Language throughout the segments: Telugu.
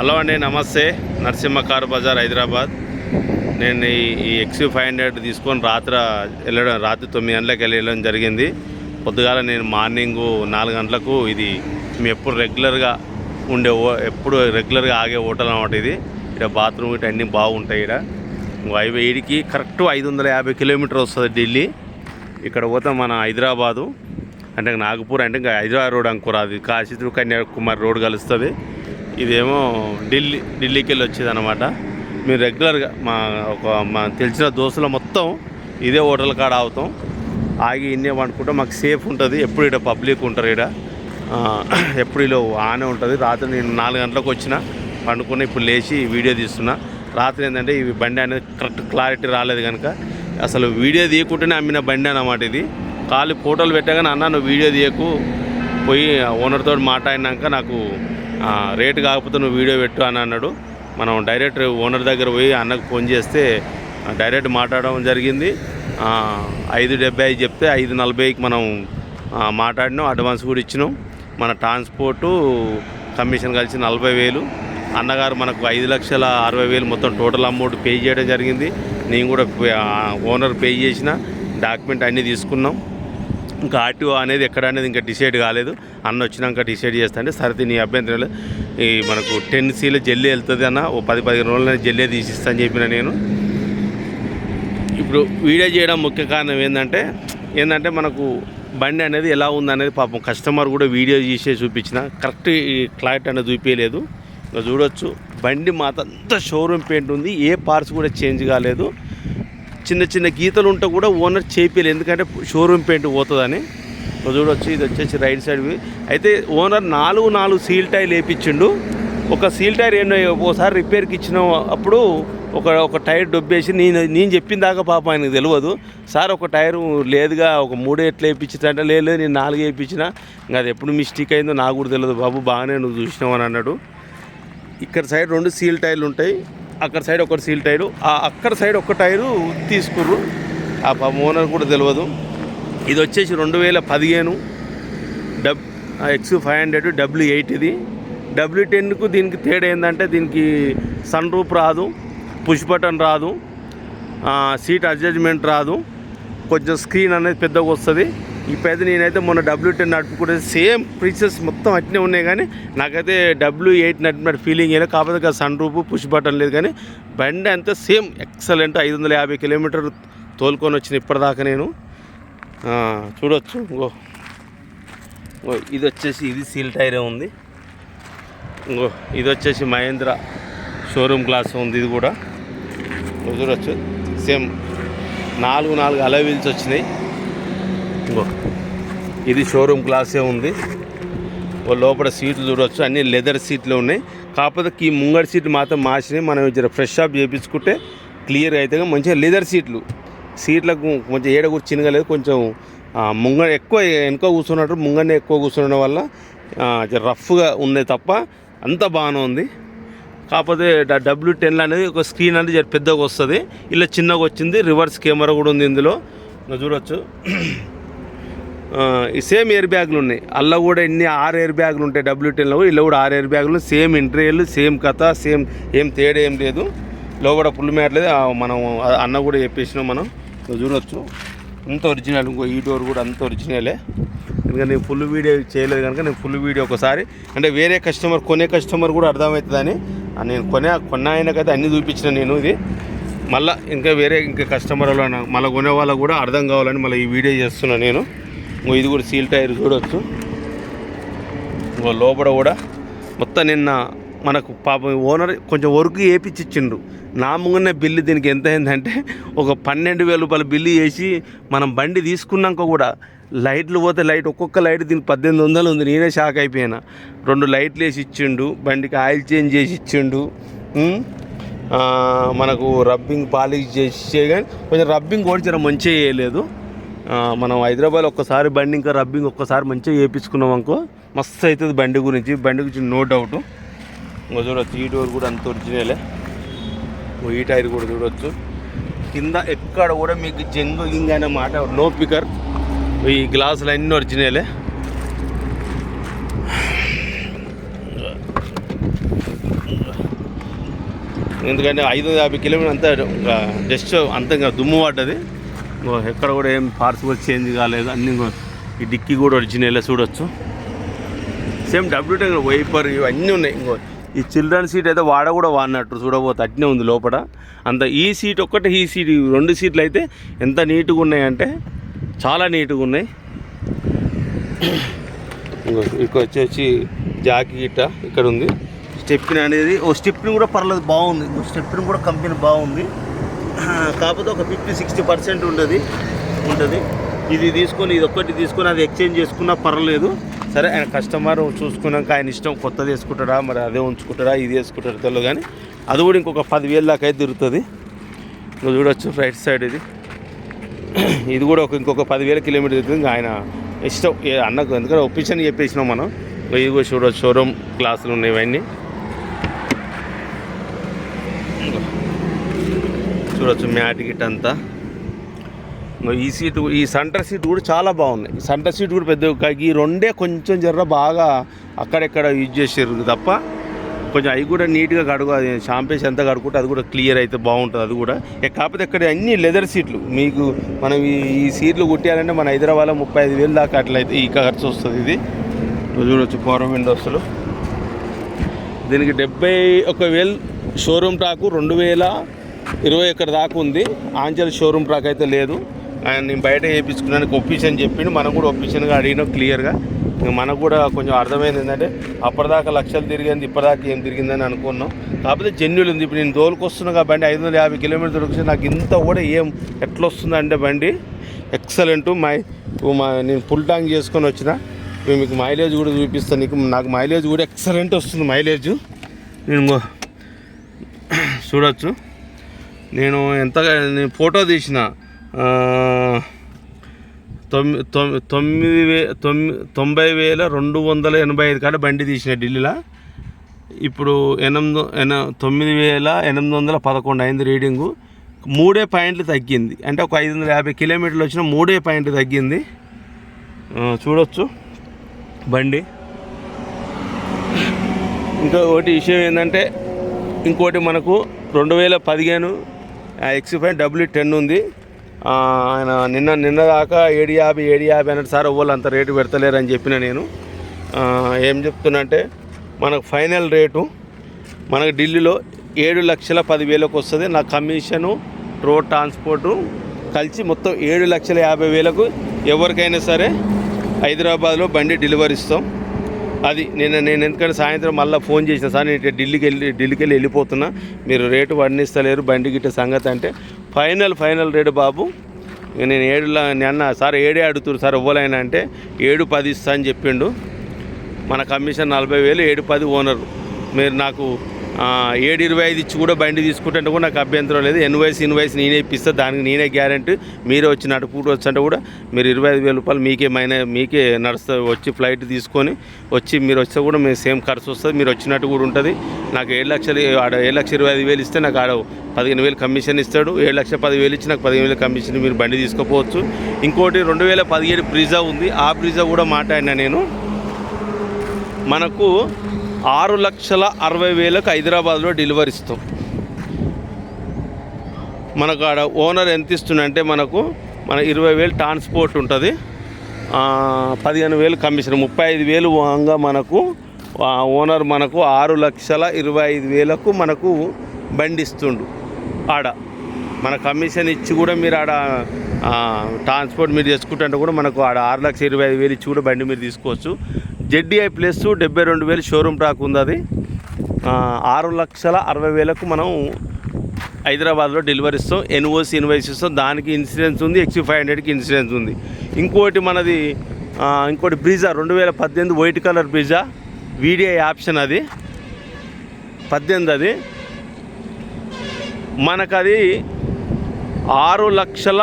హలో అండి నమస్తే. Narasimha car bazaar Hyderabad. నేను ఈ ఎక్స్యూ ఫైవ్ హండ్రెడ్ తీసుకొని రాత్రి వెళ్ళడం రాత్రి తొమ్మిది గంటలకు వెళ్ళడం జరిగింది. పొద్దుగాల నేను మార్నింగ్ నాలుగు గంటలకు ఇది మేము ఎప్పుడు రెగ్యులర్గా ఉండే ఓ ఎప్పుడు రెగ్యులర్గా ఆగే హోటల్ అనమాట ఇది. ఇక్కడ బాత్రూమ్ ఇటు అన్నీ బాగుంటాయి ఇక్కడ. హైవే ఈడికి కరెక్ట్ ఐదు వందల యాభై కిలోమీటర్ వస్తుంది ఢిల్లీ. ఇక్కడ పోతే మన హైదరాబాదు అంటే నాగపూర్ అంటే ఇంకా హైదరాబాద్ రోడ్ అంకురా అది కాశీ కన్యాకుమారి రోడ్ కలుస్తుంది. ఇదేమో ఢిల్లీ ఢిల్లీకి వెళ్ళి వచ్చేది అనమాట మేము రెగ్యులర్గా మా ఒక మా తెలిసిన దోస్తుల మొత్తం ఇదే హోటల్ కాడ ఆగుతాం. ఆగి ఇన్నే వండుకుంటాం. మాకు సేఫ్ ఉంటుంది. ఎప్పుడు ఇక్కడ పబ్లిక్ ఉంటారు ఇక్కడ ఎప్పుడు ఇలా ఆనే ఉంటుంది. రాత్రి నేను నాలుగు గంటలకు వచ్చిన పండుకున్న ఇప్పుడు లేచి వీడియో తీస్తున్నా. రాత్రి ఏంటంటే ఈ బండి అనేది కరెక్ట్ క్లారిటీ రాలేదు కనుక అసలు వీడియో తీయకుండానే అమ్మిన బండి అన్నమాట ఇది. ఖాళీ ఫోటోలు పెట్టగానే అన్న నువ్వు వీడియో తీయకు పోయి ఓనర్తో మాట్లాడినాక నాకు రేటు కాకపోతే నువ్వు వీడియో పెట్టు అని అన్నాడు. మనం డైరెక్ట్ ఓనర్ దగ్గర పోయి అన్నకు ఫోన్ చేస్తే డైరెక్ట్ మాట్లాడడం జరిగింది. ఐదు డెబ్బై చెప్తే ఐదు నలభైకి మనం మాట్లాడినాం. అడ్వాన్స్ కూడా ఇచ్చినాం. మన ట్రాన్స్పోర్టు కమిషన్ కలిసి నలభై వేలు. అన్నగారు మనకు ఐదు లక్షల అరవై వేలు మొత్తం టోటల్ అమౌంట్ పే చేయడం జరిగింది. నేను కూడా ఓనర్ పే చేసిన డాక్యుమెంట్ అన్నీ తీసుకున్నాం. ఇంకా ఆర్టీఓ అనేది ఎక్కడ అనేది ఇంకా డిసైడ్ కాలేదు. అన్న వచ్చినాక డిసైడ్ చేస్తా అంటే సరే నీ అభ్యంతరాలు ఈ మనకు టెన్ సీల జల్లి వెళ్తుంది అన్న ఓ పది పదిహేను రోజులు జల్లే తీసిస్తా అని చెప్పిన నేను. ఇప్పుడు వీడియో చేయడం ముఖ్య కారణం ఏంటంటే ఏంటంటే మనకు బండి అనేది ఎలా ఉందనేది పాపం కస్టమర్ కూడా వీడియో తీసే చూపించిన కరెక్ట్ క్లారిటీ అనేది చూపించలేదు. ఇంకా చూడొచ్చు. బండి మాత్రం అంత షోరూమ్ పెయింట్ ఉంది ఏ పార్ట్స్ కూడా చేంజ్ కాలేదు. చిన్న చిన్న గీతలు ఉంటే కూడా ఓనర్ చేపియలేదు ఎందుకంటే షోరూమ్ పెయింట్ పోతుందని. ఇంకా చూడొచ్చు ఇది వచ్చేసి రైట్ సైడ్ అయితే ఓనర్ నాలుగు నాలుగు సీల్ టైర్ వేపించిండు. ఒక సీల్ టైర్ ఏంటో ఒకసారి రిపేర్కి ఇచ్చిన అప్పుడు ఒక ఒక టైర్ డొబ్బేసి నేను నేను చెప్పిన దాకా పాప ఆయనకు తెలియదు సార్ ఒక టైర్ లేదుగా ఒక మూడు ఎట్లా వేయించిందంటే లేదు లేదు, నేను నాలుగు వేయించిన ఇంకా అది ఎప్పుడు మిస్టేక్ అయిందో నాకు కూడా తెలియదు బాబు బాగానే నువ్వు చూసినావు అని అన్నాడు. ఇక్కడ సైడ్ రెండు సీల్ టైర్లు ఉంటాయి. అక్కడ సైడ్ ఒక సీల్ టైరు ఆ అక్కడ సైడ్ ఒక టైరు తీసుకుర్రు. ఆ ఓనర్ కూడా తెలియదు ఇది వచ్చేసి రెండు వేల పదిహేను dub X five hundred W eight ఇది. డబ్ల్యూ టెన్కు దీనికి తేడా ఏంటంటే దీనికి సన్ రూప్ రాదు పుష్ బటన్ రాదు సీట్ అడ్జస్ట్మెంట్ రాదు కొంచెం స్క్రీన్ అనేది పెద్దగా వస్తుంది. ఇప్పుడైతే నేనైతే మొన్న డబ్ల్యూ టెన్ నడుపుకుంటే సేమ్ ఫీచర్స్ మొత్తం అట్నే ఉన్నాయి కానీ నాకైతే డబ్ల్యూ ఎయిట్ నడిపినట్టు ఫీలింగ్ అయినా కాకపోతే సన్ రూప్ పుష్ బటన్ లేదు కానీ బండి అంతా సేమ్ ఎక్సలెంట్ ఐదు వందల యాభై కిలోమీటర్ తోలుకొని వచ్చిన ఇప్పటిదాకా నేను. చూడొచ్చు. ఇంకో. ఇది వచ్చేసి ఇది సీల్ టైరే ఉంది. ఇంకో ఇది వచ్చేసి మహేంద్ర షోరూమ్ గ్లాస్ ఉంది ఇది కూడా. చూడవచ్చు చూడొచ్చు. సేమ్ నాలుగు నాలుగు అలవీల్స్ వచ్చినాయి. ఇంకో. ఇది షోరూమ్ గ్లాసే ఉంది. లోపల సీట్లు చూడవచ్చు అన్ని లెదర్ సీట్లు ఉన్నాయి. కాకపోతే ఈ ముంగడి సీట్లు మాత్రం మార్చినాయి. మనం జర ఫ్రెష్ అప్ చేయించుకుంటే క్లియర్ అయితే మంచిగా లెదర్ సీట్లు. సీట్లకు కొంచెం ఏడ కూడా చిన్నగలేదు కొంచెం ముంగ ఎక్కువ వెనుక కూర్చున్నట్టు ముంగనే ఎక్కువ కూర్చుండడం వల్ల రఫ్గా ఉంది తప్ప అంత బాగానే ఉంది. కాకపోతే డబ్ల్యూ టెన్ అనేది ఒక స్క్రీన్ అనేది పెద్దగా వస్తుంది. ఇలా చిన్నగా వచ్చింది. రివర్స్ కెమెరా కూడా ఉంది ఇందులో. చూడవచ్చు చూడొచ్చు. సేమ్ ఎయిర్ బ్యాగులు ఉన్నాయి. అల్ల కూడా ఎన్ని ఆరు ఎయిర్ బ్యాగులు ఉంటాయి డబ్ల్యూ టెన్లో ఇలా కూడా ఆరు ఎయిర్ బ్యాగులు సేమ్ ఇంటర్వ్యూలు సేమ్ కథ సేమ్ ఏం తేడా ఏం లేదు. లో కూడా ఫుల్ మ్యాట్ లేదు. మనం అన్న కూడా చెప్పేసినాం మనం. చూడవచ్చు చూడొచ్చు. అంత ఒరిజినల్ ఇంకో ఈ డోర్ కూడా అంత ఒరిజినలే ఎందుకంటే నేను ఫుల్ వీడియో చేయలేదు కనుక నేను ఫుల్ వీడియో ఒకసారి. అంటే వేరే కస్టమర్ కొనే కస్టమర్ కూడా అర్థమవుతుందని. నేను కొనే కొన్న ఆయనకైతే అన్ని చూపించిన నేను ఇది. మళ్ళీ ఇంకా వేరే ఇంకా కస్టమర్ మళ్ళీ కొనే వాళ్ళకు కూడా అర్థం కావాలని మళ్ళీ ఈ వీడియో చేస్తున్నాను నేను. ఇంకో ఇది కూడా సీల్ టైర్ చూడవచ్చు ఇంకో లోపల కూడా మొత్తం నిన్న మనకు పాపం ఓనర్ కొంచెం వర్క్ వేపించిచ్చిండ్రు నా ముంగనే బిల్లు దీనికి ఎంత అయిందంటే ఒక పన్నెండు వేల రూపాయల బిల్లు వేసి మనం బండి తీసుకున్నాక కూడా లైట్లు పోతే లైట్ ఒక్కొక్క లైట్ దీనికి పద్దెనిమిది వందలు ఉంది. నేనే షాక్ అయిపోయినా. రెండు లైట్లు వేసి ఇచ్చిండు. బండికి ఆయిల్ చేంజ్ చేసి ఇచ్చిండు. మనకు రబ్బింగ్ పాలిష్ చేసి చేయగానే కొంచెం రబ్బింగ్ కూడా జర మంచిగా చేయలేదు. మనం హైదరాబాద్ ఒక్కసారి బండి ఇంకా రబ్బింగ్ ఒక్కసారి మంచిగా చేయించుకున్నాం అనుకో మస్తు అవుతుంది బండి గురించి. బండి గురించి నో డౌట్ ఇంకో చూడొచ్చు ఈ డోర్ కూడా అంత ఒరిజినలే ఈ టైర్ కూడా చూడవచ్చు కింద ఎక్కడ కూడా మీకు జంగు గింగ్ అనే మాట నో పికర్ ఈ గ్లాసులు అన్నీ ఒరిజినలే ఎందుకంటే ఐదు యాభై కిలోమీటర్ అంతా జస్ట్ అంత ఇంకా దుమ్ము పడ్డది. ఎక్కడ కూడా ఏం పార్ట్స్ కూడా చేంజ్ కాలేదు. అన్ని ఈ డిక్కీ కూడా ఒరిజినల్ చూడొచ్చు. సేమ్ డబ్ల్యూ వైపర్ ఇవన్నీ ఉన్నాయి. ఇంకో ఈ చిల్డ్రన్ సీట్ అయితే వాడ కూడా వాడినట్టు చూడబోతే అట్నే ఉంది లోపల. అంత ఈ సీట్ ఒక్కటి ఈ సీట్ ఈ రెండు సీట్లు అయితే ఎంత నీట్గా ఉన్నాయంటే చాలా నీట్గా ఉన్నాయి. ఇంకో ఇక్కడ వచ్చేసి జాకీ గిట్ట ఇక్కడ ఉంది. స్టెప్ అనేది ఓ స్టెప్ని కూడా పర్లేదు బాగుంది. ఇంకో స్టెప్ని కూడా కంపెనీ బాగుంది. కాకపోతే ఒక ఫిఫ్టీ సిక్స్టీ పర్సెంట్ ఉంటుంది ఉంటుంది ఇది తీసుకొని ఇది ఒక్కటి తీసుకొని అది ఎక్స్చేంజ్ చేసుకున్నా పర్లేదు సరే ఆయన కస్టమర్ చూసుకున్నాక ఆయన ఇష్టం కొత్తది వేసుకుంటాడా మరి అదే ఉంచుకుంటాడా ఇది వేసుకుంటాడు తెలు కానీ అది కూడా ఇంకొక పదివేల దాకా అయితే తిరుగుతుంది. నువ్వు చూడొచ్చు రైట్ సైడ్ ఇది. ఇది కూడా ఒక ఇంకొక పదివేల కిలోమీటర్ తిరుగుతుంది. ఇంకా ఆయన ఇష్టం అన్నకు ఎందుకంటే ఒప్పించని చెప్పేసినాం మనం. ఇది కూడా చూడవచ్చు షోరూమ్ క్లాసులు ఉన్నాయి ఇవన్నీ. చూడొచ్చు మ్యాట్ గిట్ అంతా. ఈ సీట్ ఈ సెంటర్ సీట్ కూడా చాలా బాగున్నాయి ఈ సెంటర్ సీట్ కూడా పెద్ద ఈ రెండే కొంచెం జర్ర బాగా అక్కడెక్కడ యూజ్ చేసారు తప్ప కొంచెం అవి కూడా నీట్గా కడుగు అది షాంపేసి ఎంత కడుకుంటే అది కూడా క్లియర్ అయితే బాగుంటుంది అది కూడా. కాకపోతే ఇక్కడ అన్ని లెదర్ సీట్లు. మీకు మనం ఈ సీట్లు కుట్టాలంటే మన హైదరాబాద్లో ముప్పై ఐదు వేలు దాకా అట్లయితే ఈ ఖర్చు వస్తుంది ఇది. చూడొచ్చు పవర్ విండోస్లు. దీనికి డెబ్బై ఒక వేలు షోరూమ్ టాకు రెండు వేల ఇరవై ఒకటి దాకా ఉంది. ఆంజల్ షోరూమ్ ట్రాక్ అయితే లేదు. ఆయన నేను బయట వేయించుకున్నాను ఒప్పిషన్ చెప్పిండు. మనం కూడా ఒప్పిషన్గా అడిగిన క్లియర్గా. మనకు కూడా కొంచెం అర్థమైంది ఏంటంటే అప్పటిదాకా లక్షలు తిరిగింది ఇప్పటిదాకా ఏం తిరిగిందని అనుకున్నాం. కాకపోతే జెన్యులు ఉంది. ఇప్పుడు నేను దోలుకొస్తున్నా కాబట్టి ఐదు వందల యాభై కిలోమీటర్లు వచ్చి నాకు ఇంత కూడా ఏం ఎట్లా వస్తుందంటే బండి? ఎక్సలెంట్ మై మా నేను ఫుల్ ట్యాంక్ చేసుకొని వచ్చిన. మీకు మైలేజ్ కూడా చూపిస్తాను నీకు నాకు మైలేజ్ కూడా ఎక్సలెంట్ వస్తుంది మైలేజ్ నేను చూడొచ్చు. నేను ఎంతగా నేను ఫోటో తీసిన తొమ్మిది తొమ్మి తొమ్మిది వే తొమ్మిది తొంభై వేల రెండు వందల ఎనభై ఐదు కాడ బండి తీసిన ఢిల్లీలో. ఇప్పుడు ఎనిమిది ఎన తొమ్మిది వేల ఎనిమిది వందల పదకొండు అయింది రీడింగు. మూడే పాయింట్లు తగ్గింది. అంటే ఒక ఐదు వందల యాభై కిలోమీటర్లు వచ్చిన మూడే పాయింట్లు తగ్గింది. చూడొచ్చు బండి. ఇంకా ఒకటి విషయం ఏంటంటే ఇంకోటి మనకు రెండు వేల పదిహేను ఎక్స్ ఫైవ్ డబ్ల్యూ టెన్ ఉంది. ఆయన నిన్న నిన్న దాకా ఏడు యాభై ఏడు యాభై అన్నట్టు సార్ వాళ్ళు అంత రేటు పెడతలేరు అని చెప్పిన నేను. ఏం చెప్తున్నా అంటే మనకు ఫైనల్ రేటు మనకు ఢిల్లీలో ఏడు లక్షల పదివేలకు వస్తుంది. నా కమిషను రోడ్ ట్రాన్స్పోర్టు కలిసి మొత్తం ఏడు లక్షల యాభై వేలకు ఎవరికైనా సరే హైదరాబాద్లో బండి డెలివరీ ఇస్తాం. అది నేను నేను ఎందుకంటే సాయంత్రం మళ్ళీ ఫోన్ చేసిన సార్ నేను ఢిల్లీకి వెళ్ళి ఢిల్లీకి వెళ్ళి వెళ్ళిపోతున్నా. మీరు రేటు వర్ణిస్తలేరు బండి గిట్ట సంగతి అంటే. ఫైనల్ ఫైనల్ రేటు బాబు. నేను ఏడులా అన్న సార్ ఏడే అడుగుతారు సార్ ఇవ్వలేనా అంటే ఏడు పది ఇస్తా అని చెప్పిండు. మన కమిషన్ నలభై వేలు ఏడు పది ఓనరు. మీరు నాకు ఏడు ఇరవై ఐదు ఇచ్చి కూడా బండి తీసుకుంటే కూడా నాకు అభ్యంతరం లేదు. ఎన్వైస్ ఇన్వైస్ నేనే ఇప్పిస్తా. దానికి నేనే గ్యారంటీ. మీరే వచ్చి నడుపుకుంటూ వచ్చంటే కూడా మీరు ఇరవై ఐదు వేల రూపాయలు మీకే మైన మీకే నడుస్తా వచ్చి ఫ్లైట్ తీసుకొని వచ్చి మీరు వస్తే కూడా మేము సేమ్ ఖర్చు వస్తుంది. మీరు వచ్చినట్టు కూడా ఉంటుంది. నాకు ఏడు లక్షలు ఆడ ఏడు లక్ష ఇరవై ఐదు వేలు ఇస్తే నాకు ఆడ పదిహేను వేలు కమిషన్ ఇస్తాడు. ఏడు లక్ష పదివేలు ఇచ్చి నాకు పదిహేను వేలు కమిషన్ మీరు బండి తీసుకోపోవచ్చు. ఇంకోటి రెండు వేల పదిహేడు బ్రిజా ఉంది. ఆ బ్రిజా కూడా మాట్లాడినా నేను. మనకు ఆరు లక్షల అరవై వేలకు హైదరాబాద్లో డెలివరీ ఇస్తాం. మనకు ఆడ ఓనర్ ఎంత ఇస్తుందంటే మనకు మన ఇరవై వేలు ట్రాన్స్పోర్ట్ ఉంటుంది. పదిహేను వేలు కమిషన్ ముప్పై ఐదు వేలు వంగా మనకు ఓనర్ మనకు ఆరు లక్షల ఇరవై ఐదు వేలకు మనకు బండి ఇస్తుండు. ఆడ మన కమిషన్ ఇచ్చి కూడా మీరు ఆడ ట్రాన్స్పోర్ట్ మీరు చేసుకుంటుంటే కూడా మనకు ఆడ ఆరు లక్షల ఇరవై ఐదు వేలు ఇచ్చి కూడా బండి మీరు తీసుకోవచ్చు. జెడ్డీఐ ప్లస్ డెబ్బై రెండు వేలు షోరూమ్ ట్రాక్ ఉంది అది. ఆరు లక్షల అరవై వేలకు మనం హైదరాబాద్లో డెలివరీ ఇస్తాం ఎన్ఓసి ఇన్వాయిస్ ఇస్తాం. దానికి ఇన్సూరెన్స్ ఉంది ఎక్స్ ఫైవ్ హండ్రెడ్కి ఇన్సూరెన్స్ ఉంది. ఇంకోటి మనది ఇంకోటి బ్రీజా రెండు వేల పద్దెనిమిది white colour Brezza. VDI option అది. పద్దెనిమిది అది. మనకది అది ఆరు లక్షల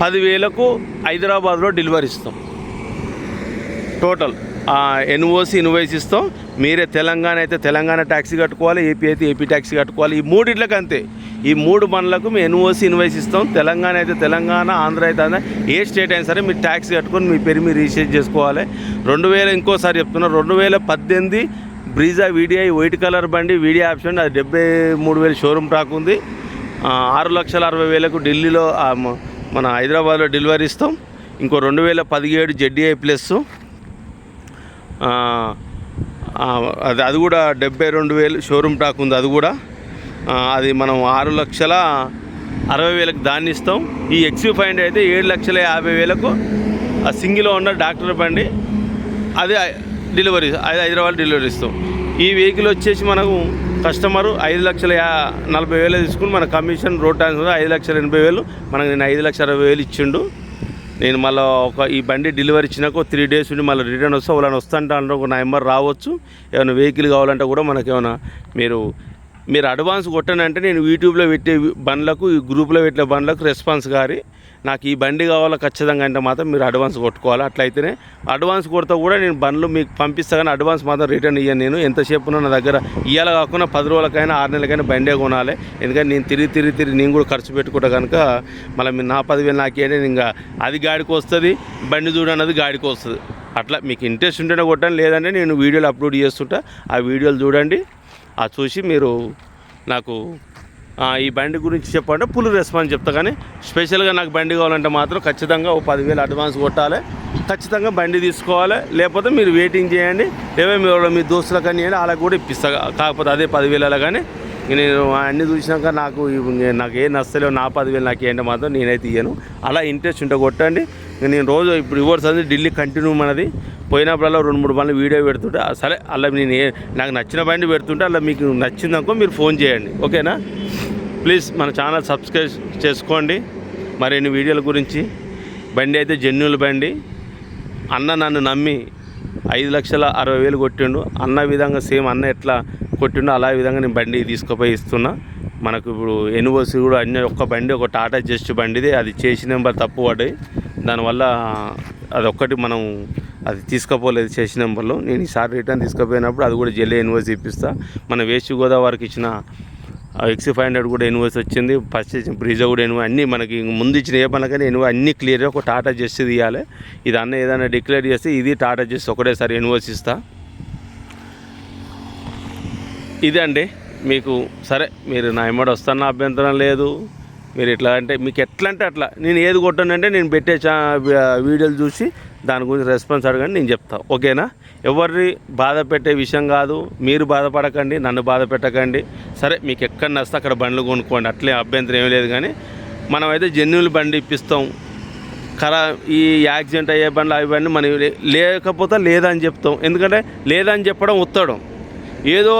పదివేలకు హైదరాబాద్లో డెలివరీ ఇస్తాం. టోటల్ ఎన్ఓసి ఇన్వాయిస్ ఇస్తాం. మీరే తెలంగాణ అయితే తెలంగాణ ట్యాక్సీ కట్టుకోవాలి ఏపీ అయితే ఏపీ ట్యాక్సీ కట్టుకోవాలి. ఈ మూడిట్లకి అంతే. ఈ మూడు బండ్లకు మేము ఎన్ఓసి ఇన్వాయిస్ ఇస్తాం. తెలంగాణ అయితే తెలంగాణ ఆంధ్ర అయితే ఆంధ్ర. ఏ స్టేట్ అయినా సరే మీరు ట్యాక్సీ కట్టుకొని మీ పేరు మీరు రిజిస్టర్ చేసుకోవాలి. రెండు వేల ఇంకోసారి చెప్తున్నా రెండు వేల పద్దెనిమిది బ్రీజా వీడిఐ వైట్ కలర్ బండి వీడియో ఆప్షన్ అది డెబ్బై మూడు వేలు షోరూమ్ టాక్ ఉంది. ఆరు లక్షల అరవై వేలకు ఢిల్లీలో మన హైదరాబాద్లో డెలివరీ ఇస్తాం. ఇంకో రెండు వేల పదిహేడు జెడ్డీఐ ప్లస్ అది అది కూడా డెబ్బై రెండు వేలు షోరూమ్ టాక్ ఉంది అది కూడా. అది మనం ఆరు లక్షల అరవై వేలకు దాన్ని ఇస్తాం. ఈ ఎక్స్యూ ఫైవ్ అయితే ఏడు లక్షల యాభై వేలకు ఆ సింగిల్ ఉన్న డాక్టర్ బండి అది డెలివరీ అది హైదరాబాద్ డెలివరీ ఇస్తాం. ఈ వెహికల్ వచ్చేసి మనకు కస్టమరు ఐదు లక్షల యా- నలభై వేలు తీసుకుని మన కమిషన్ రోడ్ ట్యాక్స్ ఐదు లక్షల ఎనభై వేలు మనకు నేను ఐదు లక్షల అరవై వేలు ఇచ్చిండు. నేను మళ్ళీ ఒక ఈ బండి డెలివరీ ఇచ్చినాక త్రీ డేస్ ఉండి మళ్ళీ రిటర్న్ వస్తే వాళ్ళని వస్తుంటే అంటే ఒక నెంబర్ రావచ్చు. ఏమైనా వెహికల్ కావాలంటే కూడా మనకి ఏమైనా మీరు మీరు అడ్వాన్స్ కొట్టనంటే నేను యూట్యూబ్లో పెట్టే బండ్లకు ఈ గ్రూప్లో పెట్టే బండ్లకు రెస్పాన్స్ గారి. నాకు ఈ బండి కావాలో ఖచ్చితంగా అంటే మాత్రం మీరు అడ్వాన్స్ కొట్టుకోవాలి. అట్లయితేనే అడ్వాన్స్ కొడితే కూడా నేను బండ్లు మీకు పంపిస్తా కానీ అడ్వాన్స్ మాత్రం రిటర్న్ ఇయ్యను నేను. ఎంతసేపు నా దగ్గర ఇవాళ కాకుండా పది రోజులకైనా ఆరు నెలలకైనా బండే కొనాలి. ఎందుకంటే నేను తిరిగి తిరిగి తిరిగి నేను కూడా ఖర్చు పెట్టుకుంటా కనుక మళ్ళీ మీరు నా పదివేలు నాకేంటే ఇంకా అది గాడికి వస్తుంది బండి చూడన్నది గాడికి వస్తుంది. అట్లా మీకు ఇంట్రెస్ట్ ఉంటేనే కొట్టండి లేదంటే నేను వీడియోలు అప్లోడ్ చేస్తుంటా. ఆ వీడియోలు చూడండి. ఆ చూసి మీరు నాకు ఈ బండి గురించి చెప్పంటే ఫుల్ రెస్పాన్స్ చెప్తా కానీ స్పెషల్గా నాకు బండి కావాలంటే మాత్రం ఖచ్చితంగా ఓ పదివేలు అడ్వాన్స్ కొట్టాలి. ఖచ్చితంగా బండి తీసుకోవాలి. లేకపోతే మీరు వెయిటింగ్ చేయండి. లేవే మీరు మీ దోస్తులకు కానీ ఇవ్వండి వాళ్ళకి కూడా ఇప్పిస్తా. కాకపోతే అదే పదివేలలో కానీ నేను అన్నీ చూసినాక నాకు నాకు ఏం నచ్చలేవు. నా పదివేలు నాకు ఏంటో మాత్రం నేనైతే ఇయ్యను. అలా ఇంట్రెస్ట్ ఉంటే కొట్టండి. నేను రోజు ఇప్పుడు రివర్స్ అనేది ఢిల్లీ కంటిన్యూ మనది. పోయినప్పుడల్లా రెండు మూడు బండ్లు వీడియో పెడుతుంటే సరే అలా నేను నాకు నచ్చిన బండి పెడుతుంటే అలా మీకు నచ్చిందనుకో మీరు ఫోన్ చేయండి. ఓకేనా ప్లీజ్ మన ఛానల్ సబ్స్క్రైబ్ చేసుకోండి మరిన్ని వీడియోల గురించి. బండి అయితే జెన్యున్ బండి. అన్న నన్ను నమ్మి ఐదు లక్షల అరవై వేలు కొట్టిండు. అన్న విధంగా సేమ్ అన్న ఎట్లా కొట్టిండో అలా విధంగా నేను బండి తీసుకుపోయి ఇస్తున్నా. మనకు ఇప్పుడు ఎన్ఓసి కూడా అన్ని ఒక్క బండి ఒక టాటా జస్ట్ బండిది. అది చేసిన నెంబర్ తప్పు పడ్డాయి దానివల్ల అది ఒక్కటి మనం అది తీసుకుపోలేదు చేసిన నెంబర్లో. నేను ఈసారి రిటర్న్ తీసుకుపోయినప్పుడు అది కూడా జల్లే ఎన్ఓసి ఇప్పిస్తా. మన వేస్ట్ గోదావరికి ఇచ్చిన ఎక్సీ ఫైవ్ హండ్రెడ్ కూడా ఎన్ఓసి వచ్చింది ఫస్ట్ ఇచ్చిన బ్రీజా కూడా ఎన్ఓ అన్నీ మనకి ముందు ఇచ్చిన ఏ పనులకైనా ఎన్ఓ అన్నీ క్లియర్గా ఒక టాటా జెస్ తీయాలి. ఇది అన్న ఏదైనా డిక్లేర్ చేస్తే ఇది టాటా జెస్ ఒకటేసారి ఎన్ఓసి ఇస్తా. ఇదే అండి మీకు సరే మీరు నా ఇమ్మడి వస్తున్న అభ్యంతరం లేదు. మీరు ఎట్లా అంటే మీకు ఎట్లా అంటే అట్లా. నేను ఏది కొట్టానంటే నేను పెట్టే చా వీడియోలు చూసి దాని గురించి రెస్పాన్స్ అడగండి నేను చెప్తా. ఓకేనా? ఎవరిని బాధ పెట్టే విషయం కాదు. మీరు బాధపడకండి నన్ను బాధ పెట్టకండి. సరే మీకు ఎక్కడ నస్తే అక్కడ బండ్లు కొనుక్కోండి. అట్లే అభ్యంతరం ఏమీ లేదు కానీ మనమైతే జెన్యున్ బండి ఇప్పిస్తాం. కరా ఈ యాక్సిడెంట్ అయ్యే బండ్లు అవి బండి మనం లేకపోతే లేదని చెప్తాం. ఎందుకంటే లేదని చెప్పడం ఉత్తడం. ఏదో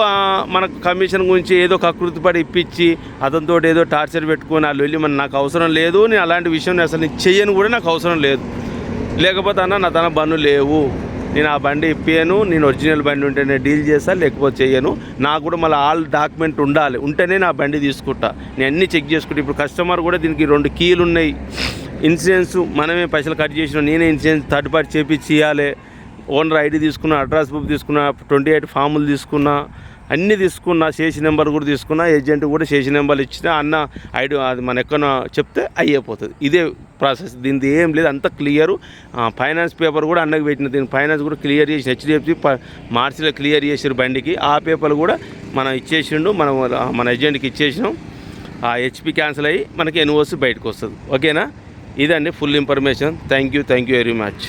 మనకు కమిషన్ గురించి ఏదో కకృతి పడి ఇప్పించి అతనితో ఏదో టార్చర్ పెట్టుకొని వాళ్ళు వెళ్ళి మన నాకు అవసరం లేదు నేను అలాంటి విషయం అసలు నేను చెయ్యను కూడా నాకు అవసరం లేదు. లేకపోతే అన్న నా తన బండ్లు లేవు. నేను ఆ బండి ఇప్పాను నేను ఒరిజినల్ బండి ఉంటే నేను డీల్ చేస్తాను లేకపోతే చేయను నాకు కూడా మళ్ళీ ఆల్ డాక్యుమెంట్ ఉండాలి ఉంటేనే నా బండి తీసుకుంటా. నేను అన్నీ చెక్ చేసుకుంటా. ఇప్పుడు కస్టమర్ కూడా దీనికి రెండు కీలు ఉన్నాయి ఇన్సూరెన్స్ మనమే పైసలు కట్ చేసినాం నేనే ఇన్సూరెన్స్ థర్డ్ పార్టీ చేపించి ఇవ్వాలి ఓనర్ ఐడి తీసుకున్నా అడ్రస్ బుక్ తీసుకున్నా ట్వంటీ ఎయిట్ ఫాములు తీసుకున్నా అన్నీ తీసుకున్నా చేసి నెంబర్ కూడా తీసుకున్నా ఏజెంట్ కూడా చేసి నెంబర్లు ఇచ్చిన అన్న ఐడి అది మన ఎక్కడ చెప్తే అయిపోతుంది ఇదే ప్రాసెస్. దీనిది ఏం లేదు అంత క్లియర్. ఫైనాన్స్ పేపర్ కూడా అన్నకి పెట్టిన దీని ఫైనాన్స్ కూడా క్లియర్ చేసి హెచ్డిఎఫ్సి మార్చిలో క్లియర్ చేసారు బండికి. ఆ పేపర్లు కూడా మనం ఇచ్చేసిండు మనం మన ఏజెంట్కి ఇచ్చేసినాం. ఆ హెచ్పి క్యాన్సిల్ అయ్యి మనకి ఎన్ఓసి బయటకు వస్తుంది ఓకేనా? ఇదండి full information. Thank you thank you very much.